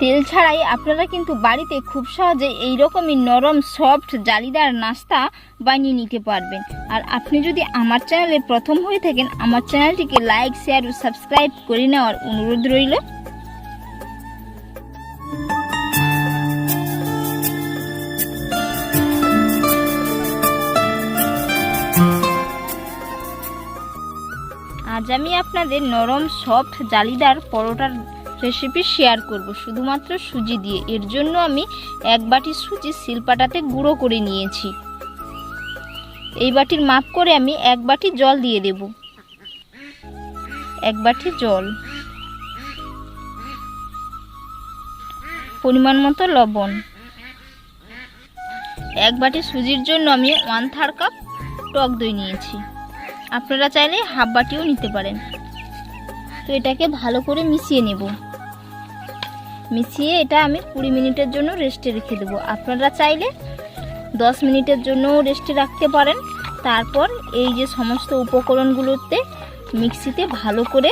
তেল ছাড়াই আপনারা কিন্তু বাড়িতে খুব সহজে এই রকমই নরম সফট জালিদার নাস্তা বানিয়ে নিতে পারবেন। আর আপনি যদি আমার চ্যানেলে প্রথম হয়ে থাকেন, আমার চ্যানেলটিকে লাইক শেয়ার ও সাবস্ক্রাইব করে নেওয়ার অনুরোধ রইল। আজ আমি আপনাদের নরম সফট জালিদার পরোটার রেসিপি শেয়ার করব। শুধুমাত্র সুজি দিয়ে। এর জন্য আমি এক বাটি সুজি শিলপাটাতে গুঁড়ো করে নিয়েছি। এই বাটির মাপ করে আমি এক বাটি জল দিয়ে দেব। এক বাটি জল। পরিমাণ মতো লবণ। এক বাটি সুজির জন্য আমি ওয়ান থার্ড কাপ টক দই নিয়েছি। আপনারা চাইলে হাফ বাটিও নিতে পারেন। তো এটাকে ভালো করে মিশিয়ে নেব। মিশিয়ে এটা আমি কুড়ি মিনিটের জন্য রেস্টে রেখে দেবো। আপনারা চাইলে দশ মিনিটের জন্যও রেস্টে রাখতে পারেন। তারপর এই যে সমস্ত উপকরণগুলোতে মিক্সিতে ভালো করে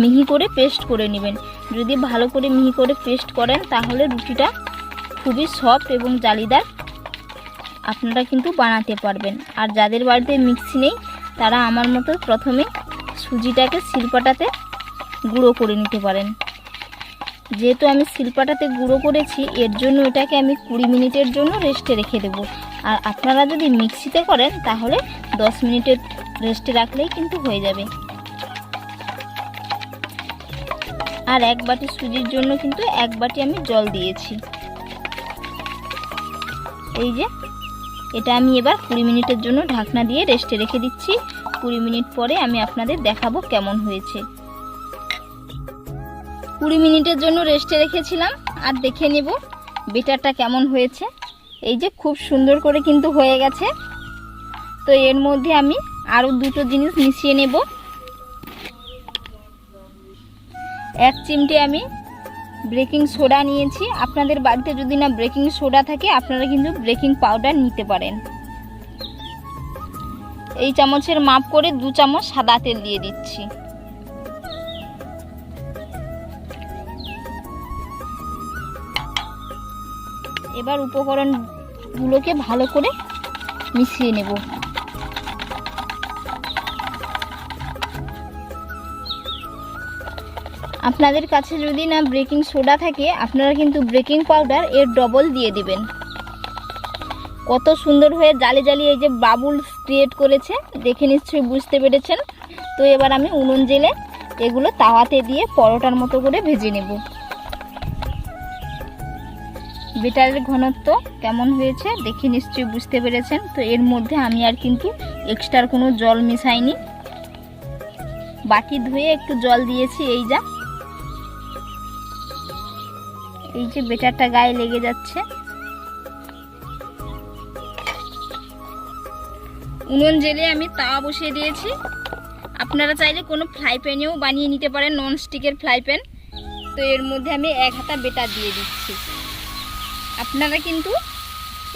মিহি করে পেস্ট করে নেবেন। যদি ভালো করে মিহি করে পেস্ট করেন, তাহলে রুটিটা খুবই সফট এবং জালিদার আপনারা কিন্তু বানাতে পারবেন। আর যাদের বাড়িতে মিক্সি নেই, তারা আমার মতো প্রথমে সুজিটাকে শিলপাটাতে গুঁড়ো করে নিতে পারেন। যেহেতু আমি শিলপাটাতে গুঁড়ো করেছি, এর জন্য এটাকে আমি কুড়ি মিনিটের জন্য রেস্টে রেখে দেব। আর আপনারা যদি মিক্সিতে করেন, তাহলে দশ মিনিটের রেস্টে রাখলেই কিন্তু হয়ে যাবে। আর এক বাটি সুজির জন্য কিন্তু এক বাটি আমি জল দিয়েছি। এই যে, এটা আমি এবার কুড়ি মিনিটের জন্য ঢাকনা দিয়ে রেস্টে রেখে দিচ্ছি। কুড়ি মিনিট পরে আমি আপনাদের দেখাবো কেমন হয়েছে। কুড়ি মিনিটের জন্য রেস্টে রেখেছিলাম, আর দেখে নেব বেটারটা কেমন হয়েছে। এই যে খুব সুন্দর করে কিন্তু হয়ে গেছে। তো এর মধ্যে আমি আরও দুটো জিনিস মিশিয়ে নেব। এক চিমটে আমি ব্রেকিং সোডা নিয়েছি। আপনাদের বাড়িতে যদি না ব্রেকিং সোডা থাকে, আপনারা কিন্তু ব্রেকিং পাউডার নিতে পারেন। এই চামচের মাপ করে দু চামচ সাদা তেল দিয়ে দিচ্ছি। এবার উপকরণগুলোকে ভালো করে মিশিয়ে নেব। আপনাদের কাছে যদি না ব্রেকিং সোডা থাকে, আপনারা কিন্তু ব্রেকিং পাউডার এর ডবল দিয়ে দিবেন। কত সুন্দর হয়ে জালি জালি এই যে বাবুল ক্রিয়েট করেছে, দেখে নিশ্চয়ই বুঝতে পেরেছেন। তো এবার আমি উনুন জেলে এগুলো তাওয়াতে দিয়ে পরোটার মতো করে ভেজে নেব। বেটারের ঘনত্ব কেমন হয়েছে দেখে নিশ্চয়ই বুঝতে পেরেছেন। তো এর মধ্যে আমি আর কিন্তু এক্সট্রার কোনো জল মিশাইনি। বাটি ধুয়ে একটু জল দিয়েছি, এই যা। এই যে বেটারটা গায়ে লেগে যাচ্ছে। উনুন জেলে আমি তাওয়া বসিয়ে দিয়েছি। আপনারা চাইলে কোনো ফ্রাই প্যানেও বানিয়ে নিতে পারেন নন স্টিকের ফ্রাই প্যান। তো এর মধ্যে আমি এক হাতা বেটার দিয়ে দিচ্ছি। আপনারা কিন্তু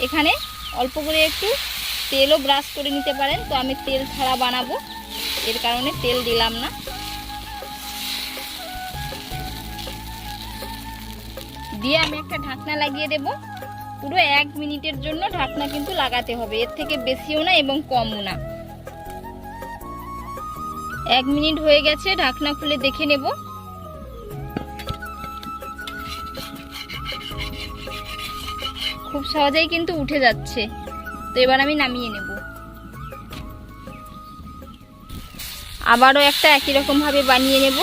এখানে অল্প করে একটু তেলও ব্রাশ করে নিতে পারেন। তো আমি তেল ছাড়া বানাবো। এর কারণে তেল দিলাম না। দিয়ে আমি একটা ঢাকনা লাগিয়ে দেব। পুরো এক মিনিটের জন্য ঢাকনা কিন্তু লাগাতে হবে। এর থেকে বেশিও না এবং কমও না। এক মিনিট হয়ে গেছে, ঢাকনা খুলে দেখে নেব। খুব সহজেই কিন্তু উঠে যাচ্ছে। তো এবার আমি নামিয়ে নেব। আবারও একটা একই রকম ভাবে বানিয়ে নেব।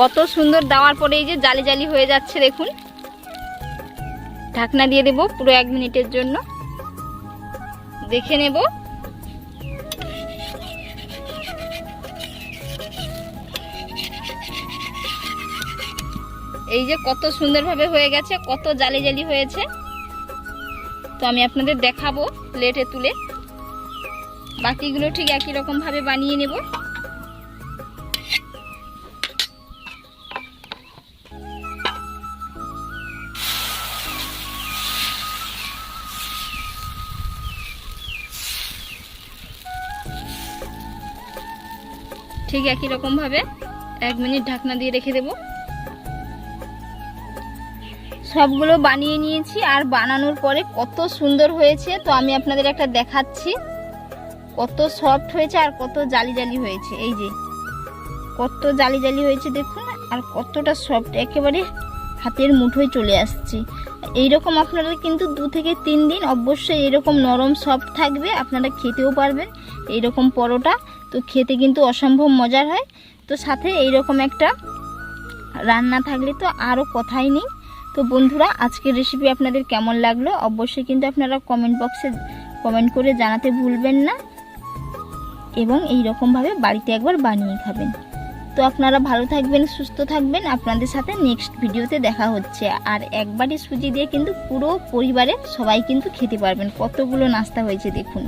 কত সুন্দর দেওয়ার পরে এই যে জালি জালি হয়ে যাচ্ছে, দেখুন। ঢাকনা দিয়ে দেব পুরো এক মিনিটের জন্য। দেখে নেব। এই যে কত সুন্দরভাবে হয়ে গেছে, কত জালি জালি হয়েছে। তো আমি আপনাদের দেখাবো প্লেটে তুলে। বাকিগুলো ঠিক একই রকমভাবে বানিয়ে নেব। ঠিক একই রকমভাবে এক মিনিট ঢাকনা দিয়ে রেখে দেবো। সবগুলো বানিয়ে নিয়েছি আর বানানোর পরে কত সুন্দর হয়েছে। তো আমি আপনাদের একটা দেখাচ্ছি। কত সফট হয়েছে আর কত জালি জালি হয়েছে। এই যে, কত জালি জালি হয়েছে দেখুন, আর কতটা সফট একেবারে হাতের মুঠোয় চলে আসছে। এইরকম আপনারা কিন্তু দু থেকে তিন দিন অবশ্যই এরকম নরম সফট থাকবে, আপনারা খেতেও পারবেন এইরকম পরোটা। তো খেতে কিন্তু অসম্ভব মজার হয়। তো সাথে এইরকম একটা রান্না থাকলে তো আরও কথাই নেই। তো বন্ধুরা, আজকের রেসিপি আপনাদের কেমন লাগল অবশ্যই কিন্তু আপনারা কমেন্ট বক্সে কমেন্ট করে জানাতে ভুলবেন না এবং এই রকমভাবে বাড়িতে একবার বানিয়ে খাবেন। তো আপনারা ভালো থাকবেন, সুস্থ থাকবেন। আপনাদের সাথে নেক্সট ভিডিওতে দেখা হচ্ছে। আর একবারই সুজি দিয়ে কিন্তু পুরো পরিবারের সবাই কিন্তু খেতে পারবেন। কতগুলো নাস্তা হয়েছে দেখুন।